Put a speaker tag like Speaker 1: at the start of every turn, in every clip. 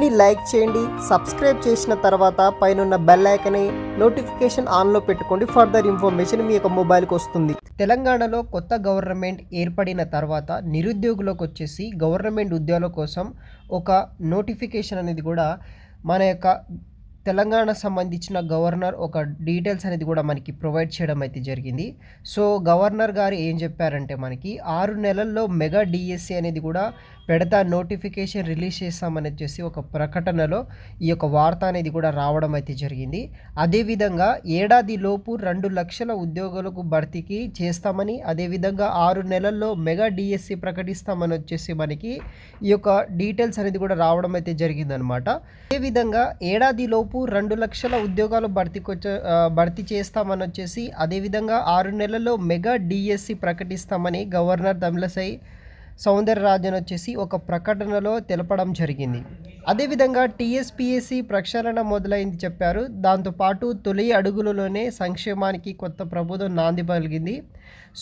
Speaker 1: వీడియోని లైక్ చేయండి సబ్స్క్రైబ్ చేసిన తర్వాత పైన బెల్ ఐకని నోటిఫికేషన్ ఆన్లో పెట్టుకోండి ఫర్దర్ ఇన్ఫర్మేషన్ మీ యొక్క మొబైల్కి వస్తుంది. తెలంగాణలో కొత్త గవర్నమెంట్ ఏర్పడిన తర్వాత నిరుద్యోగులకు వచ్చేసి గవర్నమెంట్ ఉద్యోగాల కోసం ఒక నోటిఫికేషన్ అనేది కూడా మన యొక్క తెలంగాణ సంబంధించిన గవర్నర్ ఒక డీటెయిల్స్ అనేది కూడా మనకి ప్రొవైడ్ చేయడం అయితే జరిగింది. సో గవర్నర్ గారు ఏం చెప్పారంటే మనకి ఆరు నెలల్లో మెగా డిఎస్సి అనేది కూడా పెడతా నోటిఫికేషన్ రిలీజ్ చేస్తామని వచ్చేసి ఒక ప్రకటనలో ఈ యొక్క వార్త అనేది కూడా రావడం అయితే జరిగింది. అదేవిధంగా ఏడాది లోపు రెండు లక్షల ఉద్యోగులకు భర్తీకి చేస్తామని అదేవిధంగా ఆరు నెలల్లో మెగా డిఎస్సి ప్రకటిస్తామని వచ్చేసి మనకి ఈ యొక్క డీటెయిల్స్ అనేది కూడా రావడం అయితే జరిగిందనమాట అదేవిధంగా ఏడాది లోపు రెండు లక్షల ఉద్యోగాలు భర్తీకి వచ్చే భర్తీ చేస్తామని వచ్చేసి అదేవిధంగా ఆరు నెలల్లో మెగా డిఎస్సి ప్రకటిస్తామని గవర్నర్ తమిళసై సౌందరరాజన్ వచ్చేసి ఒక ప్రకటనలో తెలపడం జరిగింది. అదేవిధంగా టీఎస్పిఎస్సి ప్రక్షాళన మొదలైంది చెప్పారు. దాంతోపాటు తొలి అడుగులలోనే సంక్షేమానికి కొత్త ప్రభుత్వం నాంది పలిగింది.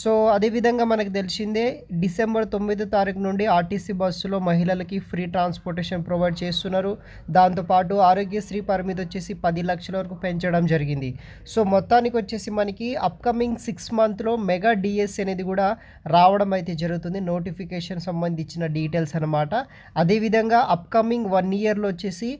Speaker 1: సో అదేవిధంగా మనకు తెలిసిందే డిసెంబర్ తొమ్మిదో తారీఖు నుండి ఆర్టీసీ బస్సులో మహిళలకి ఫ్రీ ట్రాన్స్పోర్టేషన్ ప్రొవైడ్ చేస్తున్నారు. దాంతోపాటు ఆరోగ్యశ్రీ పరిమితి వచ్చేసి పది లక్షల వరకు పెంచడం జరిగింది. సో మొత్తానికి వచ్చేసి మనకి అప్కమింగ్ సిక్స్ మంత్లో మెగా డిఎస్ అనేది కూడా రావడం అయితే జరుగుతుంది. నోటిఫికేషన్ సంబంధించిన డీటెయిల్స్ అనమాట అదేవిధంగా అప్కమింగ్ వన్ ఇయర్లో వచ్చేసి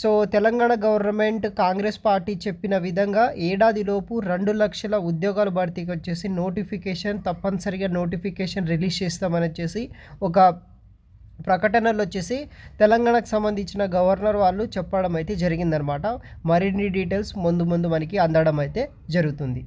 Speaker 1: so Telangana government Congress party చెప్పిన విధంగా ఏడాదిలోపు రెండు లక్షల ఉద్యోగాల భర్తీకి వచ్చేసి నోటిఫికేషన్ తప్పనిసరిగా నోటిఫికేషన్ రిలీజ్ చేస్తామని వచ్చేసి ఒక ప్రకటనలు వచ్చేసి తెలంగాణకు సంబంధించిన గవర్నర్ వాళ్ళు చెప్పడం అయితే జరిగిందనమాట మరిన్ని డీటెయిల్స్ ముందు ముందు మనకి అందడం అయితే జరుగుతుంది.